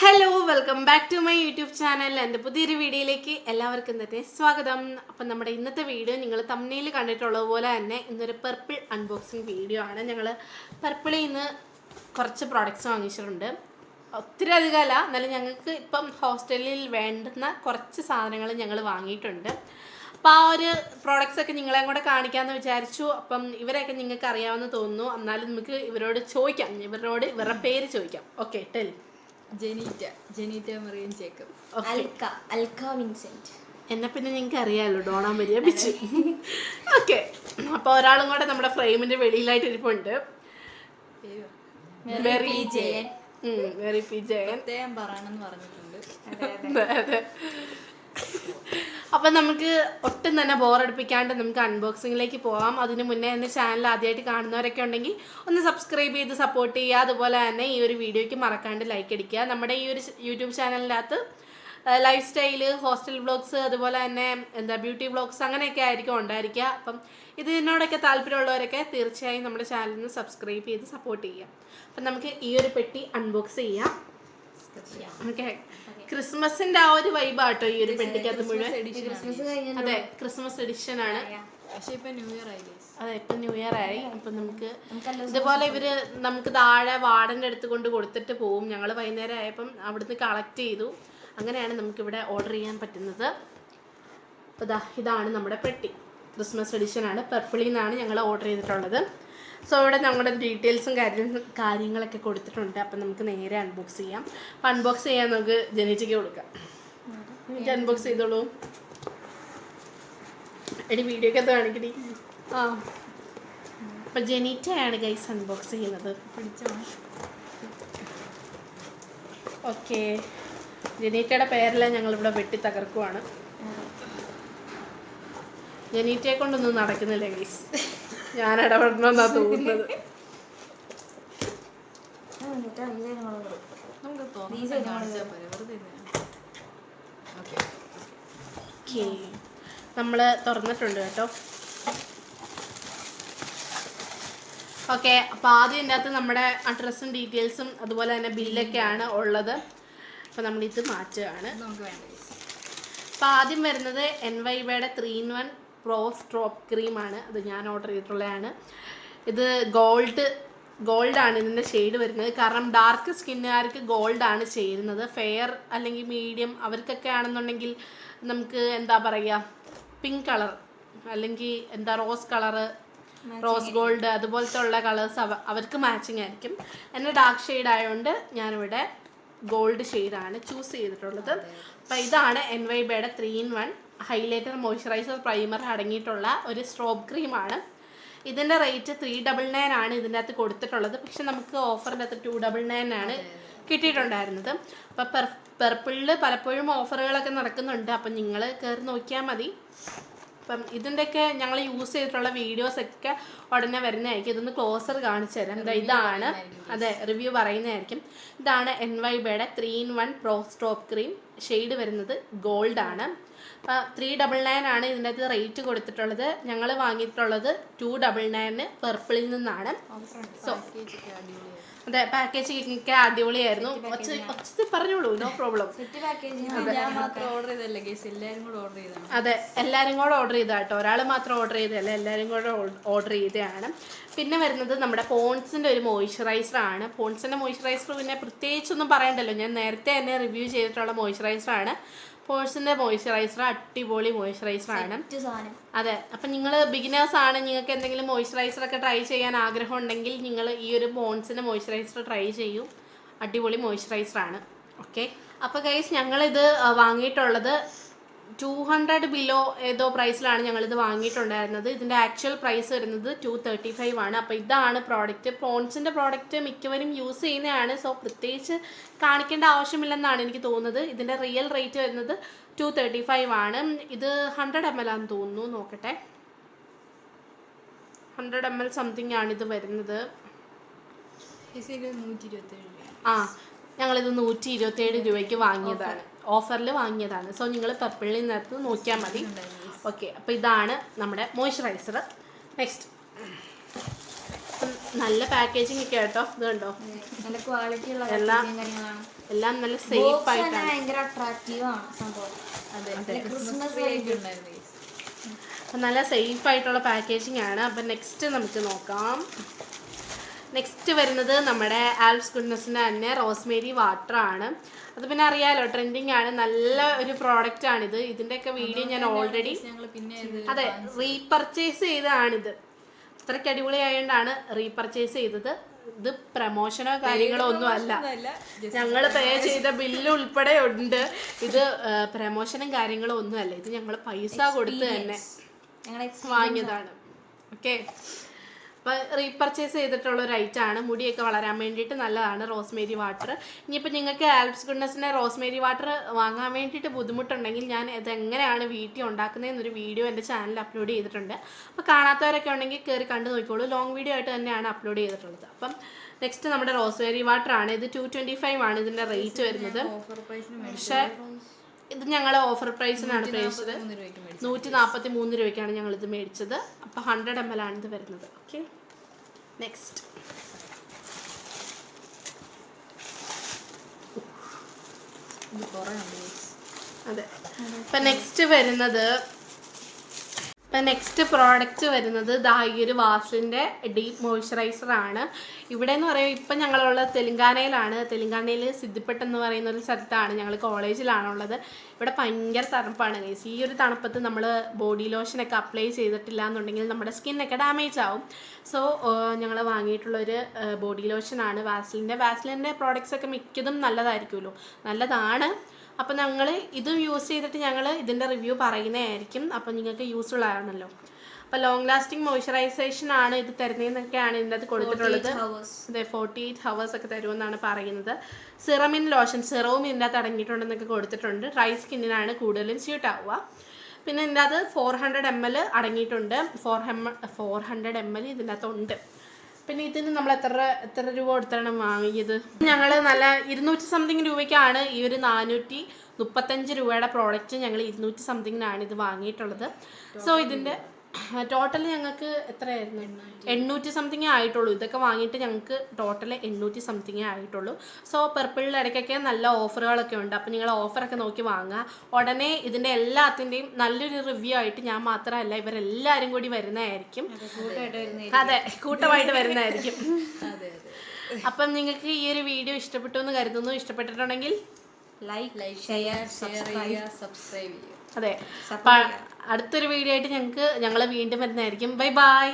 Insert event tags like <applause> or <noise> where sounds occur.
Hello welcome back to my YouTube channel എന്റെ പുതിയൊരു വീഡിയോയിലേക്ക് എല്ലാവർക്കും തന്നെ സ്വാഗതം. അപ്പം നമ്മുടെ ഇന്നത്തെ വീഡിയോ നിങ്ങൾ തമ്മിൽ കണ്ടിട്ടുള്ളത് പോലെ തന്നെ ഇന്നൊരു പർപ്പിൾ അൺബോക്സിങ് വീഡിയോ ആണ്. ഞങ്ങൾ പർപ്പിളിൽ നിന്ന് കുറച്ച് പ്രോഡക്റ്റ്സ് വാങ്ങിച്ചിട്ടുണ്ട്. ഒത്തിരി അധികമല്ല എന്നാലും ഞങ്ങൾക്ക് ഇപ്പം ഹോസ്റ്റലിൽ വേണ്ടുന്ന കുറച്ച് സാധനങ്ങൾ ഞങ്ങൾ വാങ്ങിയിട്ടുണ്ട്. അപ്പോൾ ആ ഒരു പ്രോഡക്റ്റ്സ് ഒക്കെ നിങ്ങളെ കൂടെ കാണിക്കാമെന്ന് വിചാരിച്ചു. അപ്പം ഇവരെയൊക്കെ നിങ്ങൾക്ക് അറിയാമെന്ന് തോന്നുന്നു. എന്നാലും നമുക്ക് ഇവരോട് ചോദിക്കാം. ഇവരോട് ഇവരുടെ പേര് ചോദിക്കാം. Okay tell Jenita Jenita Marian Jacob. Alka Alka Vincent. എന്നെ പിന്നെ ഞങ്ങൾക്ക് അറിയാമല്ലോ ഡോണാൻ മരിയ പിച്ച് ഓക്കെ. അപ്പോൾ ഒരാളും കൂടെ നമ്മുടെ ഫ്രെയിമിന്റെ വെളിയിലായിട്ട് ഇരിപ്പുണ്ട്. വെറി ജയൻ വെറി പി ജയൻ പറയണമെന്ന് പറഞ്ഞിട്ടുണ്ട്. അതെ. അപ്പം നമുക്ക് ഒട്ടും തന്നെ ബോറടിപ്പിക്കാണ്ട് നമുക്ക് അൺബോക്സിങ്ങിലേക്ക് പോകാം അതിന് മുന്നേ എന്റെ ചാനൽ ആദ്യമായിട്ട് കാണുന്നവരൊക്കെ ഉണ്ടെങ്കിൽ ഒന്ന് സബ്സ്ക്രൈബ് ചെയ്ത് സപ്പോർട്ട് ചെയ്യുക. അതുപോലെ തന്നെ ഈ ഒരു വീഡിയോയ്ക്ക് മറക്കാണ്ട് ലൈക്ക് അടിക്കുക. നമ്മുടെ ഈ ഒരു യൂട്യൂബ് ചാനലിനകത്ത് ലൈഫ് സ്റ്റൈൽ ഹോസ്റ്റൽ വ്ളോഗ്സ് അതുപോലെ തന്നെ എന്താ ബ്യൂട്ടി വ്ളോഗ്സ് അങ്ങനെയൊക്കെ ആയിരിക്കും ഉണ്ടായിരിക്കുക. അപ്പം ഇതിനോടൊക്കെ താല്പര്യമുള്ളവരൊക്കെ തീർച്ചയായും നമ്മുടെ ചാനലിന് സബ്സ്ക്രൈബ് ചെയ്ത് സപ്പോർട്ട് ചെയ്യുക. അപ്പം നമുക്ക് ഈ ഒരു പെട്ടി അൺബോക്സ് ചെയ്യാം. ഓക്കെ ക്രിസ്മസിന്റെ ആ ഒരു വൈബാട്ടോ ഈ ഒരു പെട്ടിക്കകത്ത് മുഴുവൻ? ക്രിസ്മസ് കഴിഞ്ഞ അതെ ക്രിസ്മസ് എഡിഷൻ ആണ്. അതെ ഇപ്പൊ ന്യൂ ഇയർ ആയി. അപ്പൊ നമുക്ക് ഇതുപോലെ ഇവർ നമുക്ക് താഴെ വാർഡന്റെ അടുത്ത് കൊണ്ട് കൊടുത്തിട്ട് പോവും. ഞങ്ങൾ വൈകുന്നേരം ആയപ്പം അവിടുന്ന് കളക്ട് ചെയ്തു. അങ്ങനെയാണ് നമുക്ക് ഇവിടെ ഓർഡർ ചെയ്യാൻ പറ്റുന്നത്. അപ്പോൾ ദാ ഇതാണ് നമ്മുടെ പെട്ടി. ക്രിസ്മസ് എഡിഷൻ ആണ്. പർപ്പിളിൽ നിന്നാണ് ഞങ്ങൾ ഓർഡർ ചെയ്തിട്ടുള്ളത്. സോ ഇവിടെ ഞങ്ങളുടെ ഡീറ്റെയിൽസും കാര്യങ്ങൾ കാര്യങ്ങളൊക്കെ കൊടുത്തിട്ടുണ്ട്. അപ്പം നമുക്ക് നേരെ അൺബോക്സ് ചെയ്യാം. അപ്പം അൺബോക്സ് ചെയ്യാൻ നമുക്ക് ജനിച്ചയ്ക്ക് കൊടുക്കാം. എനിക്ക് അൺബോക്സ് ചെയ്തോളൂ. എടി വീഡിയോ ഒക്കെ കാണിക്കണി ആ. അപ്പം ജനീറ്റയാണ് ഗൈസ് അൺബോക്സ് ചെയ്യുന്നത്. പിടിച്ചോ ഓക്കെ ജനീറ്റയുടെ പേരെല്ലാം ഞങ്ങളിവിടെ വെട്ടി തകർക്കുവാണ്. ജനീറ്റയെ കൊണ്ടൊന്നും നടക്കുന്നില്ല ഗൈസ് ഞാൻ ഇടപെടണമെന്നാ <laughs> തോന്നുന്നത്. നമ്മൾ തുറന്നിട്ടുണ്ട് കേട്ടോ. ഓക്കെ അപ്പോൾ ആദ്യം ഇതിന്റെ അകത്ത് നമ്മുടെ അഡ്രസ്സും ഡീറ്റെയിൽസും അതുപോലെ തന്നെ ബില്ലൊക്കെയാണ് ഉള്ളത്. അപ്പോൾ നമ്മളിത് മാറ്റുകയാണ്. നമുക്ക് വേണ്ട. അപ്പോൾ ആദ്യം വരുന്നത് എൻ വൈ ബിയുടെ three in one pro strobe ക്രീമാണ് അത് ഞാൻ ഓർഡർ ചെയ്തിട്ടുള്ളതാണ്. ഇത് ഗോൾഡ് ഗോൾഡാണ് ഇതിന്റെ ഷെയ്ഡ് വരുന്നത്. കാരണം ഡാർക്ക് സ്കിന്നുകാർക്ക് ഗോൾഡാണ് ചേരുന്നത്. ഫെയർ അല്ലെങ്കിൽ മീഡിയം അവർക്കൊക്കെ ആണെന്നുണ്ടെങ്കിൽ നമുക്ക് എന്താ പറയുക പിങ്ക് കളർ അല്ലെങ്കിൽ എന്താ റോസ് കളറ് റോസ് ഗോൾഡ് അതുപോലത്തെ ഉള്ള കളേഴ്സ് അവ അവർക്ക് മാച്ചിങ് ആയിരിക്കും. എന്റെ ഡാർക്ക് ഷെയ്ഡ് ആയതുകൊണ്ട് ഞാനിവിടെ ഗോൾഡ് ഷെയ്ഡാണ് ചൂസ് ചെയ്തിട്ടുള്ളത്. അപ്പോൾ ഇതാണ് എൻ വൈ ബിയുടെ three in one highlighter moisturiser primer അടങ്ങിയിട്ടുള്ള ഒരു സ്ട്രോബ് ക്രീമാണ് ഇതിന്റെ റേറ്റ് ത്രീ ഡബിൾ നയൻ ആണ് ഇതിന്റെ അകത്ത് കൊടുത്തിട്ടുള്ളത്. പക്ഷെ നമുക്ക് ഓഫറിന്റെ അകത്ത് ടു ഡബിൾ നയൻ ആണ് കിട്ടിയിട്ടുണ്ടായിരുന്നത്. അപ്പോൾ പെർ പെർപ്പിളിൽ പലപ്പോഴും ഓഫറുകളൊക്കെ നടക്കുന്നുണ്ട്. അപ്പം നിങ്ങൾ കയറി നോക്കിയാൽ മതി. അപ്പം ഇതിന്റെയൊക്കെ ഞങ്ങൾ യൂസ് ചെയ്തിട്ടുള്ള വീഡിയോസ് ഒക്കെ ഉടനെ വരുന്നതായിരിക്കും. ഇതൊന്ന് ക്ലോസർ കാണിച്ചു തരാം. എന്താ ഇതാണ്. അതെ റിവ്യൂ പറയുന്നതായിരിക്കും. ഇതാണ് എൻ വൈ ബിയുടെ three in one pro stop cream shade വരുന്നത് ഗോൾഡ് ആണ്. ത്രീ ഡബിൾ നയൻ ആണ് ഇതിന്റെ അകത്ത് റേറ്റ് കൊടുത്തിട്ടുള്ളത്. ഞങ്ങൾ വാങ്ങിയിട്ടുള്ളത് ടു ഡബിൾ നയന് പെർപ്പിളിൽ നിന്നാണ്. സോ. അതെ പാക്കേജിങ് ഒക്കെ അടിപൊളിയായിരുന്നു. പറഞ്ഞോളൂ നോ പ്രോബ്ലം അതെ. പാക്കേജ് എല്ലാരും ഓർഡർ കൂടെ ഓർഡർ ചെയ്ത കേട്ടോ ഒരാൾ മാത്രം ഓർഡർ ചെയ്തല്ല എല്ലാരും കൂടെ ഓർഡർ ചെയ്തതാണ്. പിന്നെ വരുന്നത് നമ്മുടെ പോൺസിന്റെ ഒരു മോയ്സ്ചറൈസർ ആണ്. പോൺസിന്റെ മോയ്സ്ചറൈസർ പിന്നെ പ്രത്യേകിച്ചൊന്നും പറയണ്ടല്ലോ. ഞാൻ നേരത്തെ തന്നെ റിവ്യൂ ചെയ്തിട്ടുള്ള മോയ്സ്ചറൈസർ ആണ്. പോൺസിന്റെ മോയ്സ്ചറൈസർ അടിപൊളി മോയ്സ്ചറൈസർ ആണ്. അതെ അപ്പം നിങ്ങൾ ബിഗിനേഴ്സ് ആണ് നിങ്ങൾക്ക് എന്തെങ്കിലും മോയ്സ്ചറൈസർ ഒക്കെ ട്രൈ ചെയ്യാൻ ആഗ്രഹം ഉണ്ടെങ്കിൽ നിങ്ങൾ ഈ ഒരു ബോൺസിന്റെ മോയ്സ്ചറൈസർ ട്രൈ ചെയ്യൂ. അടിപൊളി മോയ്സ്ചറൈസർ ആണ്. ഓക്കെ അപ്പോൾ ഗൈസ് ഞങ്ങളിത് ഇത് വാങ്ങിയിട്ടുള്ളത് ടു ഹൺഡ്രഡ് ബിലോ ഏതോ പ്രൈസിലാണ് ഞങ്ങളിത് വാങ്ങിയിട്ടുണ്ടായിരുന്നത്. ഇതിന്റെ ആക്ച്വൽ പ്രൈസ് വരുന്നത് ടു തേർട്ടി ഫൈവ് ആണ്. അപ്പോൾ ഇതാണ് പ്രോഡക്റ്റ് പോൺസിന്റെ പ്രോഡക്റ്റ് മിക്കവരും യൂസ് ചെയ്യുന്നതാണ്. സോ പ്രത്യേകിച്ച് കാണിക്കേണ്ട ആവശ്യമില്ലെന്നാണ് എനിക്ക് തോന്നുന്നത്. ഇതിന്റെ റിയൽ റേറ്റ് വരുന്നത് ടു തേർട്ടി ഫൈവ് ആണ്. ഇത് ഹൺഡ്രഡ് എം എൽ ആണെന്ന് തോന്നുന്നു. നോക്കട്ടെ. ഹൺഡ്രഡ് എം എൽ സംതിങ് ആണ് ഇത് വരുന്നത്. ഇത് ആ ഞങ്ങളിത് നൂറ്റി ഇരുപത്തേഴ് രൂപയ്ക്ക് വാങ്ങിയതാണ്. ഓഫറിൽ വാങ്ങിയതാണ്. സോ നിങ്ങൾ പർപ്പിളിൽ നിന്നകത്ത് നോക്കിയാൽ മതി. ഓക്കെ അപ്പോൾ ഇതാണ് നമ്മുടെ മോയ്സ്ചറൈസർ നെക്സ്റ്റ് നല്ല പാക്കേജിങ് ഒക്കെ കേട്ടോ ഇത് കണ്ടോ? നല്ല ക്വാളിറ്റി ഉള്ള എല്ലാം- എല്ലാം നല്ല സേഫ് ആയിട്ടാണ്. ഭയങ്കര അട്രാക്റ്റീവ് ആണ് സംഭവം. നല്ല സേഫ് ആയിട്ടുള്ള പാക്കേജിംഗ് ആണ്. അപ്പം നെക്സ്റ്റ് നമുക്ക് നോക്കാം. നെക്സ്റ്റ് വരുന്നത് നമ്മുടെ ആൽപ്സ് ഗുഡ്നസിന്റെ തന്നെ റോസ്മേരി വാട്ടർ ആണ്. അത് പിന്നെ അറിയാലോ ട്രെൻഡിങ് ആണ്. നല്ല ഒരു പ്രോഡക്റ്റ് ആണിത്. ഇതിന്റെയൊക്കെ വീഡിയോ ഞാൻ ഓൾറെഡി അതെ റീപർച്ചേസ് ചെയ്തതാണിത്. അത്രയ്ക്ക് അടിപൊളി ആയതുകൊണ്ടാണ് റീപർച്ചേസ് ചെയ്തത്. ഇത് പ്രമോഷനോ കാര്യങ്ങളോ ഒന്നും അല്ല. ഞങ്ങൾ പേ ചെയ്ത. ബില്ല് ഉൾപ്പെടെ ഉണ്ട്. ഇത് പ്രമോഷനും കാര്യങ്ങളോ ഒന്നും അല്ല ഇത് ഞങ്ങൾ പൈസ കൊടുത്ത് തന്നെ വാങ്ങിയതാണ്. ഓക്കെ അപ്പോൾ റീപർച്ചേസ് ചെയ്തിട്ടുള്ള ഒരു ഐറ്റം ആണ്. മുടിയൊക്കെ വളരാൻ വേണ്ടിയിട്ട് നല്ലതാണ് റോസ്മേരി വാട്ടർ ഇനിയിപ്പോൾ നിങ്ങൾക്ക് ആൽപ്സ് ഗുഡ്നസിന്റെ റോസ്മേരി വാട്ടർ വാങ്ങാൻ വേണ്ടിയിട്ട് ബുദ്ധിമുട്ടുണ്ടെങ്കിൽ ഞാൻ ഇതെങ്ങനെയാണ് വീട്ടിൽ ഉണ്ടാക്കുന്നതെന്നൊരു വീഡിയോ എന്റെ ചാനലിൽ അപ്ലോഡ് ചെയ്തിട്ടുണ്ട്. അപ്പോൾ കാണാത്തവരൊക്കെ ഉണ്ടെങ്കിൽ കയറി കണ്ടു നോക്കിക്കോളൂ. ലോങ് വീഡിയോ ആയിട്ട് തന്നെയാണ് അപ്ലോഡ് ചെയ്തിട്ടുള്ളത്. അപ്പം നെക്സ്റ്റ് നമ്മുടെ റോസ്മേരി വാട്ടർ ആണ്. ഇത് ടു ട്വന്റി ഫൈവ് ആണ് ഇതിന്റെ റേറ്റ് വരുന്നത്. പക്ഷേ ഇത് ഞങ്ങൾ ഓഫർ പ്രൈസിനാണ് മേടിച്ചു നൂറ്റി നാൽപ്പത്തി മൂന്ന് രൂപയ്ക്കാണ് ഞങ്ങൾ ഇത് മേടിച്ചത്. അപ്പോൾ ഹൺഡ്രഡ് എം എൽ ആണ് ഇത് വരുന്നത്. ഓക്കെ നെക്സ്റ്റ് അതെ. ഇപ്പൊ നെക്സ്റ്റ് വരുന്നത് നെക്സ്റ്റ് പ്രോഡക്റ്റ് വരുന്നത് ദാ ഈ ഒരു വാഷിന്റെ ഡീപ്പ് മോയ്സ്ചറൈസർ ആണ്. ഇവിടെ എന്ന് പറയുമ്പോൾ ഇപ്പം ഞങ്ങളുള്ള തെലുങ്കാനയിലാണ്. തെലുങ്കാനയിൽ സിദ്ധിപ്പെട്ട് എന്ന് പറയുന്ന ഒരു സ്ഥലത്താണ് ഞങ്ങൾ കോളേജിലാണുള്ളത്. ഇവിടെ ഭയങ്കര തണുപ്പാണ് ഗൈസ് ഈ ഒരു തണുപ്പത്ത് നമ്മൾ ബോഡി ലോഷനൊക്കെ അപ്ലൈ ചെയ്തിട്ടില്ല എന്നുണ്ടെങ്കിൽ നമ്മുടെ സ്കിന്നൊക്കെ ഡാമേജ് ആവും. സോ ഞങ്ങൾ വാങ്ങിയിട്ടുള്ളൊരു ബോഡി ലോഷനാണ് വാസ്ലിന്റെ വാസ്ലിന്റെ പ്രോഡക്റ്റ്സ് ഒക്കെ മിക്കതും നല്ലതായിരിക്കുമല്ലോ. നല്ലതാണ്. അപ്പോൾ ഞങ്ങൾ ഇതും യൂസ് ചെയ്തിട്ട് ഞങ്ങൾ ഇതിന്റെ റിവ്യൂ പറയുന്നതായിരിക്കും അപ്പോൾ നിങ്ങൾക്ക് യൂസ്ഫുൾ ആണല്ലോ. അപ്പോൾ ലോങ് ലാസ്റ്റിംഗ് മോയ്സ്ചറൈസേഷൻ ആണ് ഇത് തരുന്നതെന്നൊക്കെയാണ് ഇതിന്റെ അത് കൊടുത്തിട്ടുള്ളത്. അതെ ഫോർട്ടി എയ്റ്റ് ഹവേഴ്സ് ഒക്കെ തരുമെന്നാണ് പറയുന്നത്. സിറമിൻ ലോഷൻ സിറവും ഇതിന്റെ അകത്ത് അടങ്ങിയിട്ടുണ്ടെന്നൊക്കെ കൊടുത്തിട്ടുണ്ട്. ഡ്രൈ സ്കിന്നിനാണ് കൂടുതലും സ്യൂട്ട് ആവുക. പിന്നെ ഇതിന്റെ അത് ഫോർ ഹൺഡ്രഡ് എം എൽ അടങ്ങിയിട്ടുണ്ട്. Four M four hundred M L ഇതിന്റെ അകത്തുണ്ട്. പിന്നെ ഇതിന് നമ്മൾ എത്ര എത്ര രൂപ കൊടുത്താണ് വാങ്ങിയത്? ഞങ്ങൾ നല്ല ഇരുന്നൂറ്റി സംതിങ് രൂപയ്ക്കാണ് ഈ ഒരു നാനൂറ്റി മുപ്പത്തഞ്ച് രൂപയുടെ പ്രോഡക്റ്റ് ഞങ്ങൾ ഇരുന്നൂറ്റി സംതിങ്ങിനാണ് ഇത് വാങ്ങിയിട്ടുള്ളത്. സോ ഇതിന്റെ ടോട്ടൽ ഞങ്ങൾക്ക് എത്രയായിരുന്നു? എണ്ണൂറ്റി സംതിങ് ആയിട്ടുള്ളൂ. ഇതൊക്കെ വാങ്ങിയിട്ട് ഞങ്ങൾക്ക് ടോട്ടൽ എണ്ണൂറ്റി സംതിങ് ആയിട്ടുള്ളൂ. സോ പെർപ്പിളിൽ ഇടയ്ക്കൊക്കെ നല്ല ഓഫറുകളൊക്കെ ഉണ്ട്. അപ്പോൾ നിങ്ങൾ ഓഫറൊക്കെ നോക്കി വാങ്ങുക. ഉടനെ ഇതിന്റെ എല്ലാത്തിന്റെയും നല്ലൊരു റിവ്യൂ ആയിട്ട് ഞാൻ മാത്രമല്ല ഇവരെല്ലാവരും കൂടി വരുന്നതായിരിക്കും. അതെ കൂട്ടമായിട്ട് വരുന്നതായിരിക്കും. <laughs> അപ്പം നിങ്ങൾക്ക് ഈ ഒരു വീഡിയോ ഇഷ്ടപ്പെട്ടു എന്ന് കരുതുന്നു. ഇഷ്ടപ്പെട്ടിട്ടുണ്ടെങ്കിൽ ലൈക്ക് ലൈക്ക് ഷെയർ ഷെയർ ചെയ്യുക സബ്സ്ക്രൈബ് ചെയ്യുക. അതെ. അപ്പം അടുത്തൊരു വീഡിയോ ആയിട്ട് ഞങ്ങൾക്ക് ഞങ്ങൾ വീണ്ടും വരുന്നതായിരിക്കും. ബൈ. ബൈ.